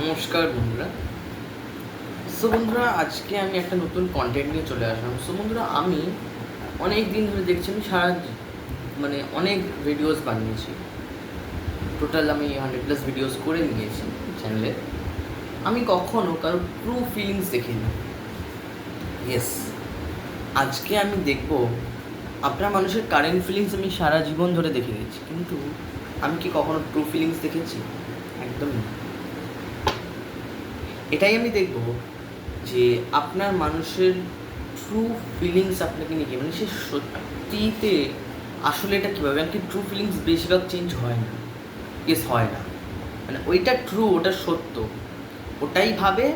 নমস্কার বন্ধুরা। সো বন্ধুরা, আজকে আমি একটা নতুন কন্টেন্ট নিয়ে চলে আসলাম। সো বন্ধুরা, আমি অনেক দিন ধরে দেখছি, আমি সারা মানে অনেক ভিডিওস বানিয়েছি। টোটাল আমি হান্ড্রেড প্লাস ভিডিওস করে নিয়েছি চ্যানেলে আমি কখনো কারও ট্রু ফিলিংস দেখিনি। ইয়েস আজকে আমি দেখব, আপনার মানুষের কারেন্ট ফিলিংস আমি সারা জীবন ধরে দেখে গেছি। কিন্তু আমি কি কখনো ট্রু ফিলিংস দেখেছি? একদম না। এটাই আমি দেখব যে আপনার মানুষের ট্রু ফিলিংস আপনাকে নিয়ে মানে সে সত্যিতে আসলে এটা কীভাবে? কারণ কি ট্রু ফিলিংস বেশিরভাগ চেঞ্জ হয় না। কেস হয় না। মানে ওইটা ট্রু ওটা সত্য। ওটাই ভাবে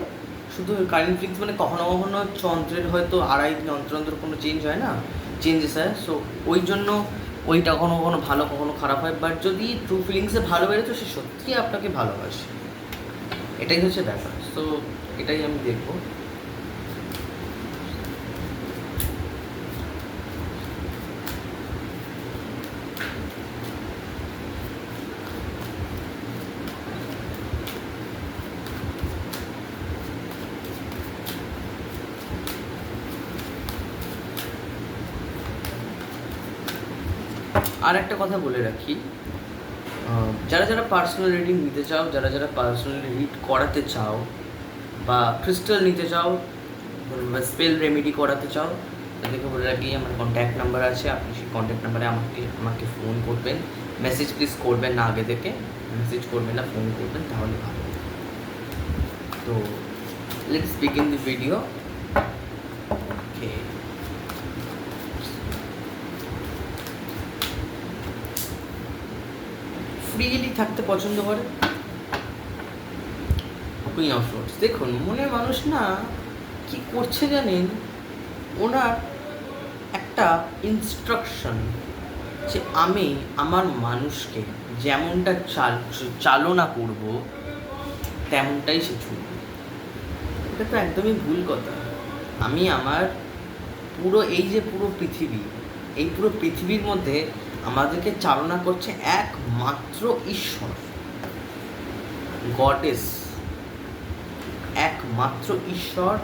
শুধু কারেন্ট ফিলিংস মানে কখনো কখনো যন্ত্রের হয়তো আড়াই দিন অন্তর অন্তর কোনো চেঞ্জ হয় না? চেঞ্জেস হয়। সো ওই জন্য ওইটা কখনো কখনো ভালো, কখনো খারাপ হয়। বাট যদি ট্রু ফিলিংসে ভালো বেরো তো সে সত্যিই আপনাকে ভালোবাসে। এটাই হচ্ছে ব্যাপার। তো এটাই আমি দেখব। আর একটা কথা বলে রাখি যারা যারা পার্সোনাল রিডিং নিতে চাও, যারা যারা পার্সোনাল রিড করাতে চাও বা ক্রিস্টাল নিতে চাও, বা স্পেল রেমেডি করাতে চাও তাদেরকে বলে রাখি, আমার কন্ট্যাক্ট নাম্বার আছে, আপনি সেই কন্ট্যাক্ট নাম্বারে আমাকে আমাকে ফোন করবেন। মেসেজ প্লিজ করবেন না আগে থেকে মেসেজ করবেন না ফোন করবেন, তাহলে ভালো তো let's begin the video okay freely থাকতে পছন্দ করে? কুইন অফ রোডস দেখুন মনে মানুষ না কি করছে জানেন? ওনার একটা ইনস্ট্রাকশন যে আমি আমার মানুষকে যেমনটা চাল, চালনা করব, তেমনটাই সে চলবে। এটা তো একদমই ভুল কথা। আমি আমার পুরো, এই যে পুরো পৃথিবী, এই পুরো পৃথিবীর মধ্যে আমাদেরকে চালনা করছে একমাত্র ঈশ্বর। গডেস। একমাত্র ঈশ্বর,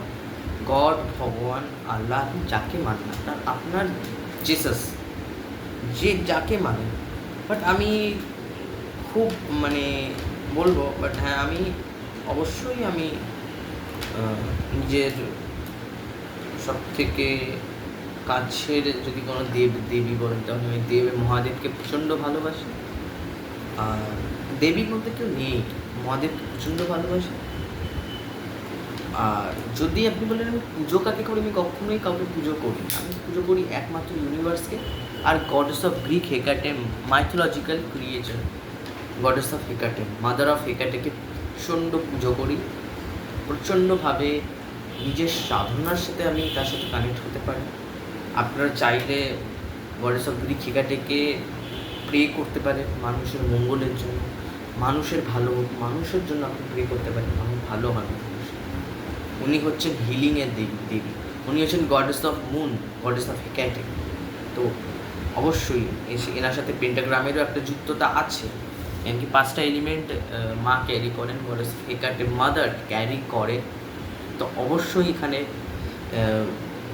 গড, ভগবান, আল্লাহ, যাকে মানেন আপনার আপনার জেসাস যে যাকে মানে। বাট আমি খুব মানে বলব বাট হ্যাঁ আমি অবশ্যই আমি নিজের সব থেকে কাছের যদি কোনো দেব, দেবী বলেন, তাহলে আমি দেব মহাদেবকে প্রচণ্ড ভালোবাসি। আর দেবী বলতে কেউ নেই, মহাদেবকে প্রচণ্ড ভালোবাসি। আর যদি আপনি বলেন আমি পুজো কাকে করি, আমি কখনোই কাউকে পুজো করি না। আমি পুজো করি একমাত্র ইউনিভার্সকে আর goddess of Greek Hecate mythological creature goddess of Hecate mother of হেকাটেকে প্রচণ্ড পুজো করি। প্রচণ্ডভাবে নিজের সাধনার সাথে আমি তার সাথে কানেক্ট হতে পারি। আপনারা চাইলে গডেস অফ গ্রিক হেকাটেকে প্রে করতে পারেন মানুষের মঙ্গলের জন্য। মানুষের ভালো মানুষের জন্য আপনি প্রে করতে পারেন, মানুষ ভালো হবে। উনি হচ্ছেন হিলিংয়ের দেবী দেবী। উনি হচ্ছেন goddess of moon goddess of Hecate তো অবশ্যই এনার সাথে পেন্টাগ্রামেরও একটা যুক্ততা আছে। এমনকি পাঁচটা এলিমেন্ট মা ক্যারি করেন গডেস হেকাটে মাদার ক্যারি করে। তো অবশ্যই এখানে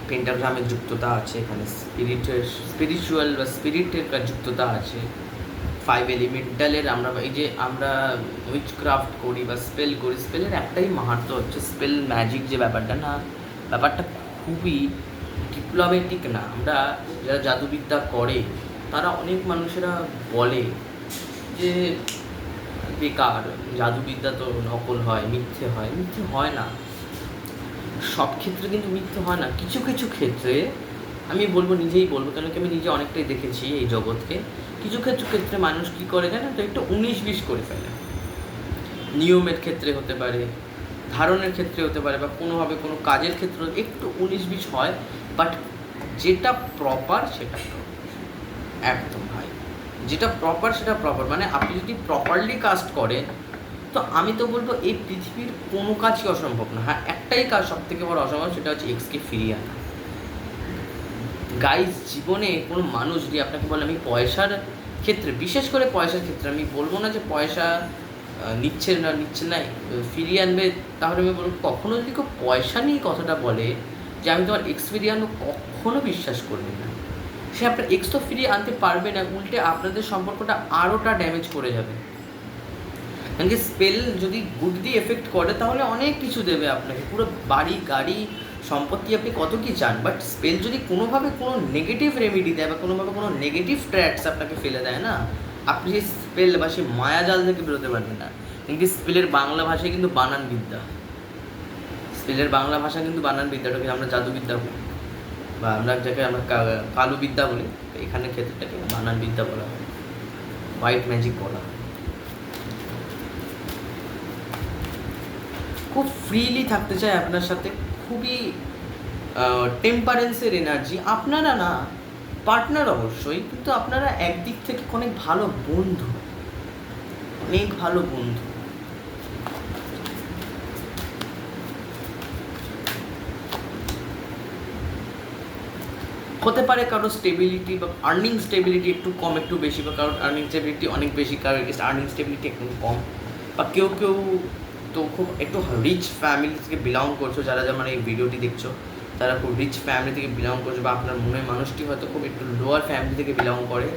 পেন্টাগ্রামের যুক্ততা আছে, এখানে স্পিরিটের স্পিরিচুয়াল বা স্পিরিটের যুক্ততা আছে। ফাইভ এলিমেন্টালের আমরা এই যে আমরা উইচ ক্রাফট করি বা স্পেল করি স্পেলের একটাই মাহাত্ম হচ্ছে স্পেল ম্যাজিক যে ব্যাপারটা না, ব্যাপারটা খুবই ডিপ্লোমেটিক না। আমরা যারা জাদুবিদ্যা করে, তারা অনেক মানুষেরা বলে যে, বেকার, জাদুবিদ্যা তো নকল হয়, মিথ্যে হয় মিথ্যে হয় না। সব ক্ষেত্রে কিন্তু মিথ্যে হয় না। কিছু কিছু ক্ষেত্রে, আমি বলব, নিজেই বলব, কেন কি আমি নিজে অনেকটাই দেখেছি এই জগৎকে। কিছু কিছু ক্ষেত্রে মানুষ কী করে জানেন তো? একটু উনিশ বিশ করে ফেলে। নিয়মের ক্ষেত্রে হতে পারে, ধারণের ক্ষেত্রে হতে পারে বা কোনোভাবে কোনো কাজের ক্ষেত্রে একটু উনিশ বিশ হয় বাট যেটা প্রপার সেটা একদম ভাই। যেটা প্রপার সেটা প্রপার মানে আপনি যদি প্রপারলি কাস্ট করেন, তো আমি তো বলব এই পৃথিবীর কোনো কাজই অসম্ভব না। হ্যাঁ একটাই কাজ সব থেকে বড় অসম্ভব সেটা হচ্ছে এক্সকে ফিরিয়ে আনা। গাইজ জীবনে কোনো মানুষ যদি আপনাকে বলে, আমি পয়সার ক্ষেত্রে, বিশেষ করে পয়সার ক্ষেত্রে, আমি বলব না যে পয়সা নিচ্ছে না নিচ্ছে না ফিরিয়ে আনবে, তাহলে আমি বলব, কখনো যদি কেউ পয়সা নিয়ে কথাটা বলে যে, আমি তোমার এক্স ফিরিয়ে আনব কখনো বিশ্বাস করবে না। সে আপনার এক্স তো ফিরিয়ে আনতে পারবে না, উল্টে আপনাদের সম্পর্কটা আরোটা ড্যামেজ করে যাবে। কারণ কি স্পেল যদি গুড দিয়ে এফেক্ট করে, তাহলে অনেক কিছু দেবে আপনাকে। পুরো বাড়ি, গাড়ি সম্পত্তি আপনি কত কি চান বাট স্পেল যদি কোনোভাবে কোনো নেগেটিভ রেমেডি দেয় বা কোনোভাবে কোনো নেগেটিভ ট্র্যাক্স আপনাকে ফেলে দেয় না, আপনি সেই স্পেল বা সেই মায়াজাল থেকে বেরোতে পারবেন না। কিন্তু স্পেলের বাংলা ভাষায় কিন্তু বানান বিদ্যা। স্পেলের বাংলা ভাষা কিন্তু বানান বিদ্যাটাকে আমরা জাদুবিদ্যা বলি? বা আমরা যাকে আমরা কালু বিদ্যা বলি এখানে ক্ষেত্রটাকে বানান বিদ্যা বলা হয়। হোয়াইট ম্যাজিক বলা হয়। খুব ফ্রিলি থাকতে চাই আপনার সাথে খুবই টেম্পারেন্সের এনার্জি আপনারা না পার্টনার অবশ্যই, কিন্তু আপনারা একদিক থেকে অনেক ভালো বন্ধু। অনেক ভালো বন্ধু। হতে পারে কারও স্টেবিলিটি বা আর্নিং স্টেবিলিটি একটু কম, একটু বেশি, বা কারোর আর্নিং স্টেবিলিটি অনেক বেশি কারোর আর্নিং স্টেবিলিটি একটু কম, বা কেউ কেউ তো খুব একটু রিচ ফ্যামিলি থেকে বিলং করছ, যারা যেমন এই ভিডিওটি দেখছ, তারা খুব রিচ ফ্যামিলি থেকে বিলং করছ বা আপনার মনের মানুষটি হয়তো খুব একটু লোয়ার ফ্যামিলি থেকে বিলং করে।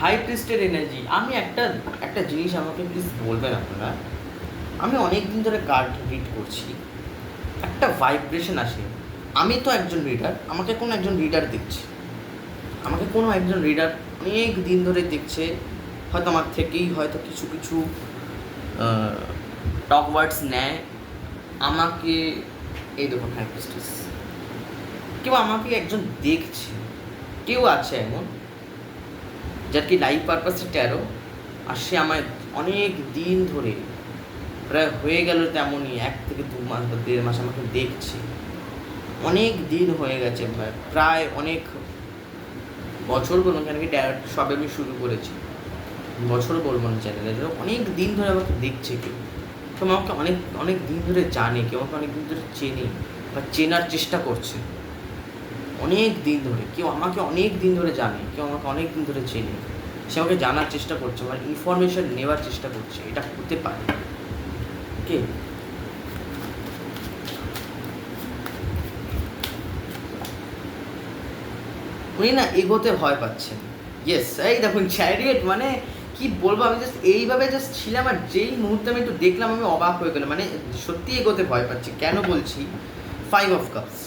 হাই প্রিস্টের এনার্জি আমি একটা একটা জিনিস আমাকে প্লিজ বলবেন আপনারা, আমি অনেক দিন ধরে কার্ড রিড করছি, একটা ভাইব্রেশন আসে। আমি তো একজন রিডার আমাকে কোনো একজন রিডার দেখছে। আমাকে কোনো একজন রিডার অনেক দিন ধরে দেখছে, হয়তো আমার থেকেই হয়তো কিছু কিছু টক ওয়ার্ডস নেয়, আমাকে এই দেখুন হাইপোস্টিস কেউ আমাকে একজন দেখছে, কেউ আছে এমন, যার কি লাইফ পারপাসে ট্যারো আর সে আমায় অনেক দিন ধরে, প্রায় হয়ে গেল তেমনই এক থেকে দু মাস বা দেড় মাস আমাকে দেখছে। অনেক দিন হয়ে গেছে, প্রায়- প্রায় অনেক বছর বলুন, কেন কি সবে আমি শুরু করেছি। বছর বলব না চ্যানেলে অনেক দিন ধরে আমাকে দেখছে কেউ। কেউ আমাকে অনেক অনেক দিন ধরে জানে, কেউ আমাকে অনেক দিন ধরে চেনে বা চেনার চেষ্টা করছে। অনেক দিন ধরে, কেউ আমাকে অনেক দিন ধরে জানে, কেউ আমাকে অনেক দিন ধরে চেনে। সে আমাকে জানার চেষ্টা করছে মানে ইনফরমেশন নেওয়ার চেষ্টা করছে, এটা হতে পারে। কে উনি না এগোতে ভয় পাচ্ছেন। ইয়েস এই দেখুন চ্যারিয়েট মানে কি বলব? আমি জাস্ট এইভাবে জাস্ট ছিলাম আর যেই মুহূর্তে আমি একটু দেখলাম, আমি অবাক হয়ে গেলাম। মানে সত্যি এগোতে ভয় পাচ্ছি। কেন বলছি? ফাইভ অফ কাপস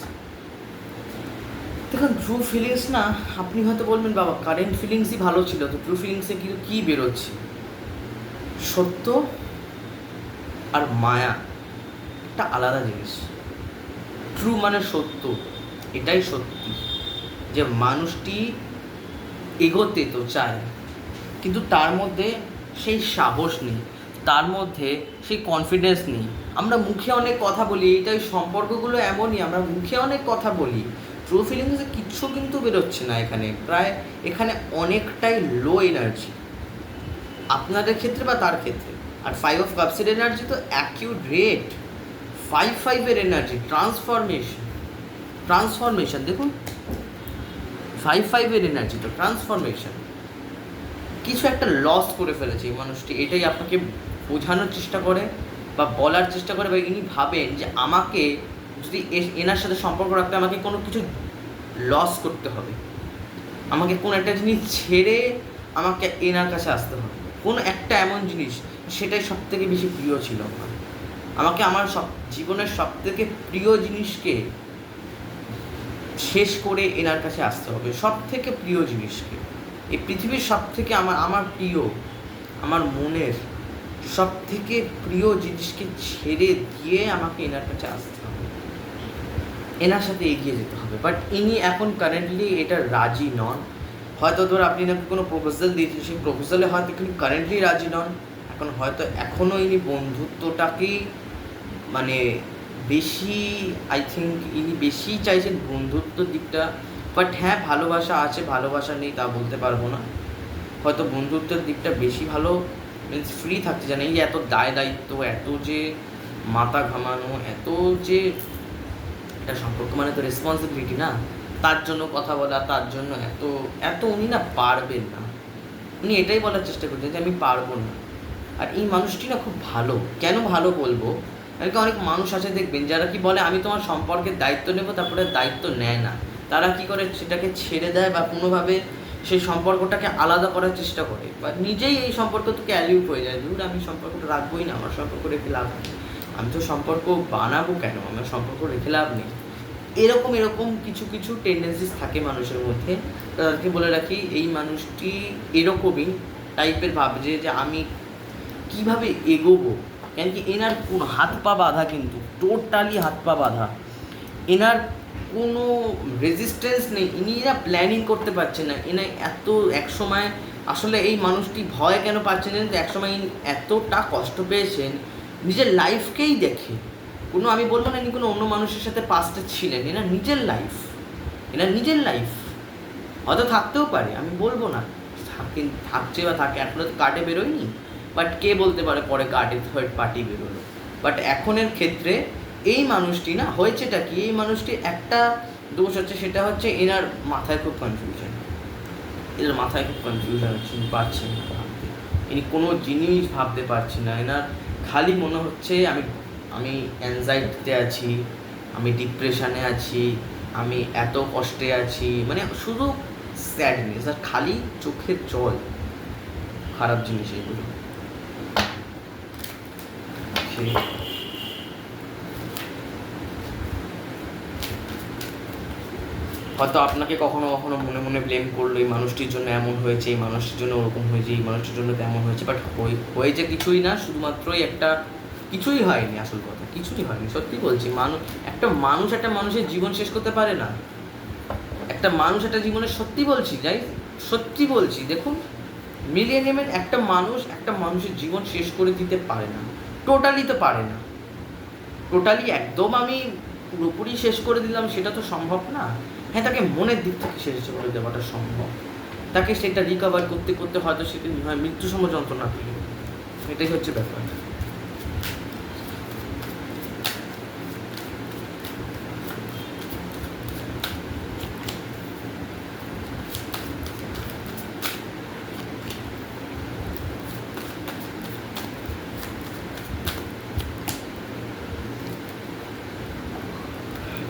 দেখুন ট্রু ফিলিংস না, আপনি হয়তো বলবেন, বাবা কারেন্ট ফিলিংসই ভালো ছিল, তো ট্রু ফিলিংসে কিন্তু কী বেরোচ্ছে? সত্য আর মায়া একটা আলাদা জিনিস। ট্রু মানে সত্য, এটাই সত্যি। যে মানুষটি এগোতে তো চায় কিন্তু তার মধ্যে সেই সাহস নেই, তার মধ্যে সেই কনফিডেন্স নেই। আমরা মুখে অনেক কথা বলি, এইটাই সম্পর্কগুলো এমনই, আমরা মুখে অনেক কথা বলি। ট্রু ফিলিংসে কিচ্ছু কিন্তু বেরোচ্ছে না এখানে, প্রায় এখানে অনেকটাই লো এনার্জি আপনাদের ক্ষেত্রে বা তার ক্ষেত্রে। আর ফাইভ অফ কাপসের এনার্জি তো অ্যাকিউট রেট ফাইভ ফাইভের এনার্জি ট্রান্সফরমেশন ট্রান্সফরমেশন দেখুন। ফাইভ ফাইভের এনার্জি তো ট্রান্সফরমেশন কিছু একটা লস করে ফেলেছে এই মানুষটি। এটাই আপনাকে বোঝানোর চেষ্টা করে বা বলার চেষ্টা করে বা ইনি ভাবেন যে আমাকে যদি এনার সাথে সম্পর্ক রাখতে আমাকে কোনো কিছু লস করতে হবে। আমাকে কোন একটা জিনিস ছেড়ে আমাকে এনার কাছে আসতে হবে। কোন একটা এমন জিনিস সেটাই সব থেকে বেশি প্রিয় ছিল আমার। আমাকে আমার সব, জীবনের সব থেকে প্রিয় জিনিসকে শেষ করে এনার কাছে আসতে হবে। সব থেকে প্রিয় জিনিসকে। এই পৃথিবীর সব থেকে আমার আমার প্রিয়, আমার মনের সব থেকে প্রিয় জিনিসকে ছেড়ে দিয়ে আমাকে এনার কাছে আসতে হবে। এনার সাথে এগিয়ে যেতে হবে। বাট ইনি এখন কারেন্টলি এটা রাজি নন। হয়তো ধর আপনি নাকি কোনো প্রপোজাল দিয়েছেন, সেই প্রপোজালে হয়তো কিন্তু কারেন্টলি রাজি নন। এখন হয়তো এখনও ইনি বন্ধুত্বটাকেই মানে বেশি আই থিঙ্ক ইনি বেশি চাইছেন বন্ধুত্বর দিকটা বাট হ্যাঁ ভালোবাসা আছে, ভালোবাসা নেই, তা বলতে পারব না। হয়তো বন্ধুত্বের দিকটা বেশি ভালো মিনস ফ্রি থাকতে জানে এই যে এত দায় দায়িত্ব, এত যে মাথা ঘামানো, এত যে একটা সম্পর্ক মানে তো রেসপন্সিবিলিটি না? তার জন্য কথা বলা, তার জন্য এত এত উনি না পারবেন না। উনি এটাই বলার চেষ্টা করছেন যে আমি পারব না। আর এই মানুষটি না খুব ভালো। কেন ভালো বলব? আর কি অনেক মানুষ আছে, দেখবেন, যারা কি বলে, আমি তোমার সম্পর্কের দায়িত্ব নেব, তারপরে দায়িত্ব নেয় না। তারা কি করে সেটাকে ছেড়ে দেয় বা কোনোভাবে সেই সম্পর্কটাকে আলাদা করার চেষ্টা করে। বা নিজেই এই সম্পর্ক থেকে অ্যালিউট হয়ে যায়। দূর আমি সম্পর্কটা রাখবোই না, আমার সম্পর্ক রেখে লাভ নেই। আমি তো সম্পর্ক বানাবো কেন? আমার সম্পর্ক রেখে লাভ নেই। এরকম এরকম কিছু কিছু টেন্ডেন্সিস থাকে মানুষের মধ্যে। তাদেরকে বলে রাখি, এই মানুষটি এরকমই টাইপের ভাবছে যে আমি কীভাবে এগোবো? কেন কি, এনার কোন হাত পা বাঁধা কিন্তু টোটালি হাত পা বাঁধা। এনার কোনো রেজিস্ট্যান্স নেই। ইনি না প্ল্যানিং করতে পারছেন না। এনা এত এক সময় আসলে এই মানুষটি ভয় কেন পাচ্ছেন তো? এক সময় ইনি এতটা কষ্ট পেয়েছেন, নিজের লাইফকেই দেখে। কোনো আমি বলব না ইনি কোনো অন্য মানুষের সাথে পাস্টে ছিলেন। এনার নিজের লাইফ এনার নিজের লাইফ হয়তো থাকতেও পারে, আমি বলব না। থাকে, থাকছে বা থাকে, এখনও তো কার্ডে বেরোয়নি। বাট কে বলতে পারে পরে কার্ডে থার্ড পার্টি বেরোলো। বাট এখনের ক্ষেত্রে এই মানুষটি না, হয়েছেটা কি? এই মানুষটি একটা দোষ হচ্ছে, সেটা হচ্ছে এনার মাথায় খুব কনফিউশন এনার মাথায় খুব কনফিউশন হচ্ছে পারছেন না ইনি কোনো জিনিস ভাবতে পারছি না। এনার খালি মনে হচ্ছে, আমি আমি অ্যাংজাইটিতে আছি, আমি ডিপ্রেশনে আছি, আমি এত কষ্টে আছি মানে শুধু স্যাডনেস আর খালি চোখের জল। খারাপ জিনিস এগুলো হয়তো আপনাকে কখনো কখনো মনে মনে ব্লেম করল, এই মানুষটির জন্য এমন হয়েছে, এই মানুষটির জন্য ওরকম হয়েছে, এই মানুষটির জন্য তেমন হয়েছে বাট হয়েছে কিছুই না, শুধুমাত্রই একটা, কিছুই হয়নি আসল কথা, কিছুই হয়নি, সত্যি বলছি মানুষ একটা মানুষ একটা মানুষের জীবন শেষ করতে পারে না। একটা মানুষ একটা জীবনে সত্যি বলছি যাই সত্যি বলছি, দেখুন মিলিয়ে মিলিয়নিয়ামের একটা মানুষ একটা মানুষের জীবন শেষ করে দিতে পারে না টোটালি তো পারে না। টোটালি একদম আমি পুরোপুরি শেষ করে দিলাম, সেটা তো সম্ভব না। হ্যাঁ তাকে মনের দিক থেকে শেষ করে দেওয়াটা সম্ভব। তাকে সেটা রিকভার করতে করতে হয়তো সেটা হয় মৃত্যু সম যন্ত্রণা পেল এটাই হচ্ছে ব্যাপার।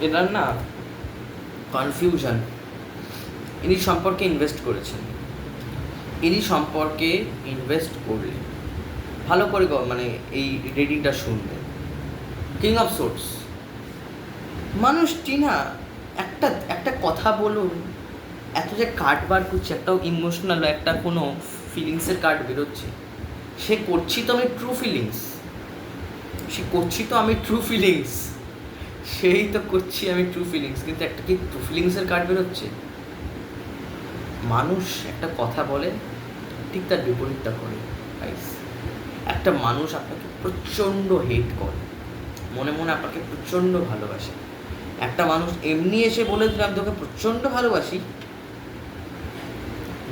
এনার না কনফিউশন ইনি সম্পর্কে ইনভেস্ট করেছেন। ইনি সম্পর্কে ইনভেস্ট করলে ভালো করে মানে এই রেডিংটা শুনবেন কিং অফ সোর্স মানুষটি না, একটা একটা কথা বলুন, এত যে কার্ড বার করছে একটা ইমোশনাল একটা কোনো ফিলিংসের কার্ড বেরোচ্ছে। সে করছি তো আমি ট্রু ফিলিংস সে করছি তো আমি ট্রু ফিলিংস সেই তো করছি আমি ট্রু ফিলিংস কিন্তু একটা কি ট্রু ফিলিংসের কার্ড বেরোচ্ছে? মানুষ একটা কথা বলে, ঠিক তার বিপরীতটা করে গাইস একটা মানুষ আপনাকে প্রচণ্ড হেট করে, মনে মনে আপনাকে প্রচণ্ড ভালোবাসে। একটা মানুষ এমনি এসে বলে দিল, আমি তোকে প্রচণ্ড ভালোবাসি।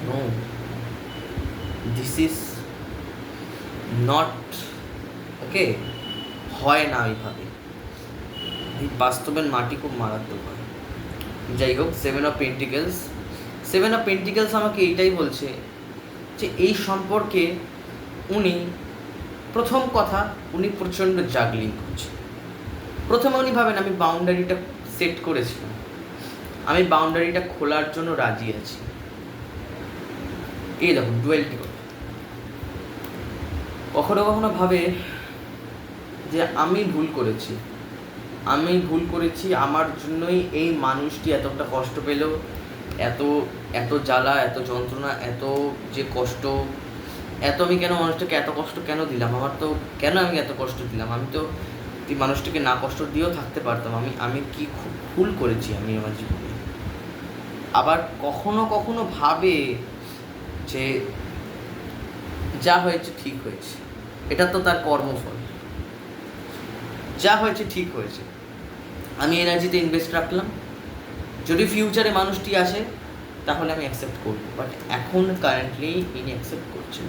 No this is not okay হয় না ওইভাবে। বাস্তবের মাটি খুব মারাত্মক হয়। যাই হোক seven of pentacles seven of pentacles আমাকে এইটাই বলছে যে এই সম্পর্কে উনি, প্রথম কথা উনি প্রচণ্ড জাগলিং করছে। প্রথমে উনি ভাবেন, আমি বাউন্ডারিটা সেট করেছিলাম। আমি বাউন্ডারিটা খোলার জন্য রাজি আছি। এই দেখুন ডুয়েলটি কখনো কখনো ভাবে যে আমি ভুল করেছি। আমি ভুল করেছি, আমার জন্যই এই মানুষটি এতটা কষ্ট পেল। এত এত জ্বালা, এত যন্ত্রণা, এত যে কষ্ট, এত আমি কেন মানুষটাকে এত কষ্ট কেন দিলাম? আমার তো কেন আমি এত কষ্ট দিলাম? আমি তো এই মানুষটিকে না কষ্ট দিয়েও থাকতে পারতাম। আমি আমি কি ভুল করেছি আমি আমার জীবনে? আবার কখনো কখনো ভাবে যে যা হয়েছে ঠিক হয়েছে। এটা তো তার কর্মফল। যা হয়েছে ঠিক হয়েছে। আমি এনার্জিতে ইনভেস্ট রাখলাম। যদি ফিউচারে মানুষটি আসে, তাহলে আমি অ্যাকসেপ্ট করব। বাট এখন কারেন্টলি ইনি অ্যাকসেপ্ট করছেন।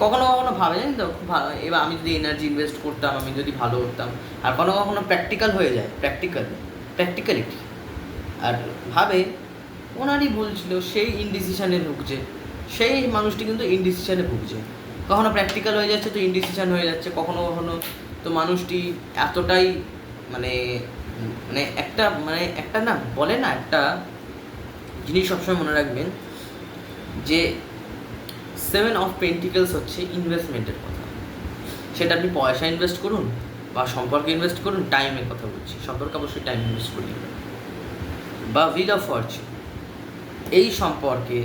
কখনো কখনো ভাবে জানি তো, খুব ভালো এবার আমি যদি এনার্জি ইনভেস্ট করতাম, আমি যদি ভালো হতাম। আর কখনো কখনো প্র্যাকটিক্যাল হয়ে যায়। প্র্যাকটিক্যাল প্র্যাকটিক্যালিটি আর ভাবে, ওনারই ভুল ছিল, সেই ইনডিসিশনে ভুগছে। সেই মানুষটি কিন্তু ইনডিসিশনে ভুগছে। কখনো প্র্যাকটিক্যাল হয়ে যাচ্ছে, তো ইনডিসিশন হয়ে যাচ্ছে। কখনো কখনো তো মানুষটি এতটাই মানে মানে একটা মানে একটা না, বলে না একটা জিনিস সবসময় মনে রাখবেন যে সেভেন অফ পেন্টিকেলস হচ্ছে ইনভেস্টমেন্টের কথা। সেটা আপনি পয়সা ইনভেস্ট করুন বা সম্পর্কে ইনভেস্ট করুন টাইমের কথা বলছি। সম্পর্কে অবশ্যই টাইম ইনভেস্ট করি। বা উইল অফ ফরচুন এই সম্পর্কে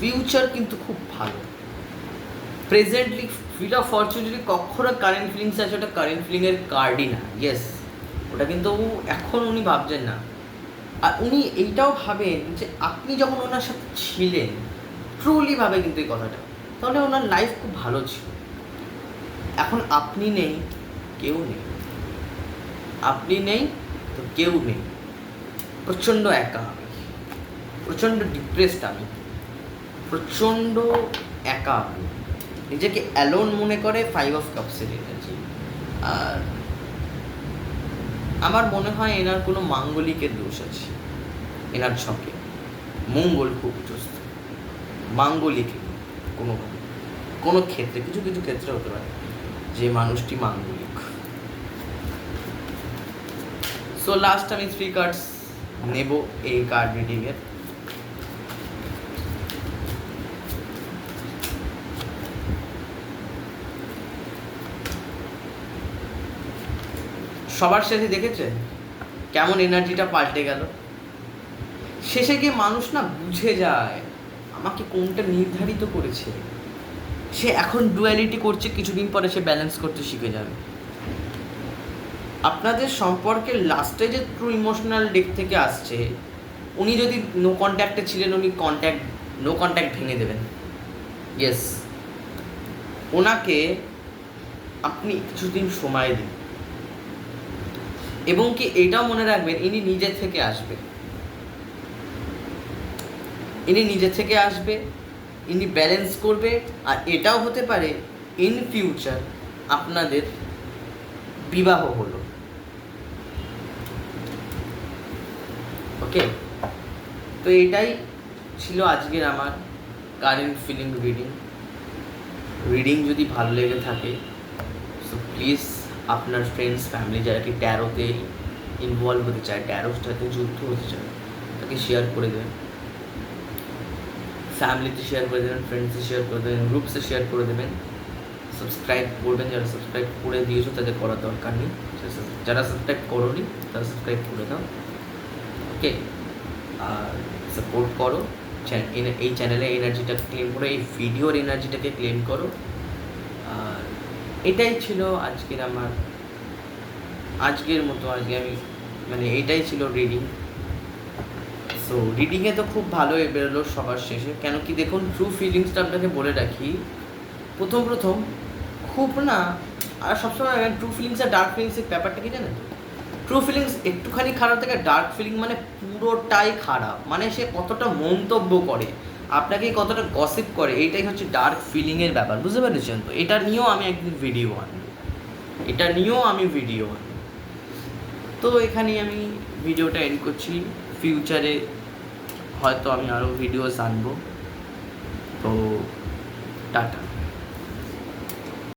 ফিউচার কিন্তু খুব ভালো। প্রেজেন্টলি ফিল অফ ফরচুন যদি কখনো কারেন্ট ফিলিংস আছে ওটা কারেন্ট ফিলিংয়ের কার্ডই না। ইয়েস ওটা কিন্তু এখন উনি ভাবছেন না। আর উনি এইটাও ভাবেন যে আপনি যখন ওনার সাথে ছিলেন ট্রুলি ভাবে কিন্তু এই কথাটা। তাহলে ওনার লাইফ খুব ভালো ছিল। এখন আপনি নেই, কেউ নেই। আপনি নেই, তো কেউ নেই। প্রচণ্ড একা আমি। প্রচণ্ড ডিপ্রেসড আমি। প্রচণ্ড একা আমি। নিজেকে অ্যালোন মনে করে ফাইভ অফ কাপসের এনার্জি আর আমার মনে হয় এনার কোনো মাঙ্গলিকের দোষ আছে। এনার ছকে। মঙ্গল খুব চুস্ত মাঙ্গলিক কোনো কোনো ক্ষেত্রে, কিছু কিছু ক্ষেত্রে হতে পারে। যে মানুষটি মাঙ্গলিক। সো লাস্ট আমি থ্রি কার্ডস নেব এই কার্ড রিডিংয়ের সবার সাথে দেখেছে? কেমন এনার্জিটা পাল্টে গেল। শেষে গিয়ে মানুষ না বুঝে যায়, আমাকে কোনটা নির্ধারিত করেছে। সে এখন ডুয়ালিটি করছে, কিছুদিন পরে সে ব্যালেন্স করতে শিখে যাবে। আপনাদের সম্পর্কে লাস্টে যে ট্রু ইমোশনাল দিক থেকে আসছে, উনি যদি নো কন্ট্যাক্টে ছিলেন, উনি কন্ট্যাক্ট নো কন্ট্যাক্ট ভেঙে দেবেন। ইয়েস ওনাকে আপনি কিছুদিন সময় দিন। এবং কি এটাও মনে রাখবেন, ইনি নিজের থেকে আসবে। ইনি নিজে থেকে আসবে, ইনি ব্যালেন্স করবে, আর এটাও হতে পারে ইন ফিউচার আপনাদের বিবাহ হলো। ওকে তো এটাই ছিল আজকের আমার কারেন্ট ফিলিং রিডিং রিডিং যদি ভালো লেগে থাকে সো প্লিজ আপনার ফ্রেন্ডস ফ্যামিলি যারা কি ট্যারোতে ইনভলভ হতে চায় ট্যারোর সাথে যুক্ত হতে চায়, তাকে শেয়ার করে দেবেন। ফ্যামিলিতে শেয়ার করে দেবেন ফ্রেন্ডসে শেয়ার করে দেবেন গ্রুপসে শেয়ার করে দেবেন। সাবস্ক্রাইব করবেন, যারা সাবস্ক্রাইব করে দিয়েছ তাদের করার দরকার নেই। যারা সাবস্ক্রাইব করোনি, তারা সাবস্ক্রাইব করে দাও। ওকে আর সাপোর্ট করো। এই চ্যানেলে এনার্জিটা ক্লেম করো, এই ভিডিওর এনার্জিটাকে ক্লেম করো। এটাই ছিল আজকের আমার, আজকের মতো আজকে আমি মানে এটাই ছিল রিডিং সো রিডিংয়ে তো খুব ভালো বেরোলো সবার শেষে। কেন কি দেখুন ট্রু ফিলিংসটা আপনাকে বলে রাখি। প্রথম প্রথম খুব না, আর সবসময় ট্রু ফিলিংস আর ডার্ক ফিলিংসের ব্যাপারটা কি জানেন? ট্রু ফিলিংস একটুখানি খারাপ থাকে ডার্ক ফিলিং মানে পুরোটাই খারাপ। মানে সে কতটা মন্তব্য করে। আপনাকে কতটা গসিপ করে, এইটাই হচ্ছে ডার্ক ফিলিংয়ের ব্যাপার, বুঝতে পেরেছেন তো? এটা নিয়েও আমি একদিন ভিডিও আনব এটা নিয়েও আমি ভিডিও আনব তো এখানেই আমি ভিডিওটা এন্ড করছি। ফিউচারে হয়তো আমি আরও ভিডিওস আনব। তো টাটা।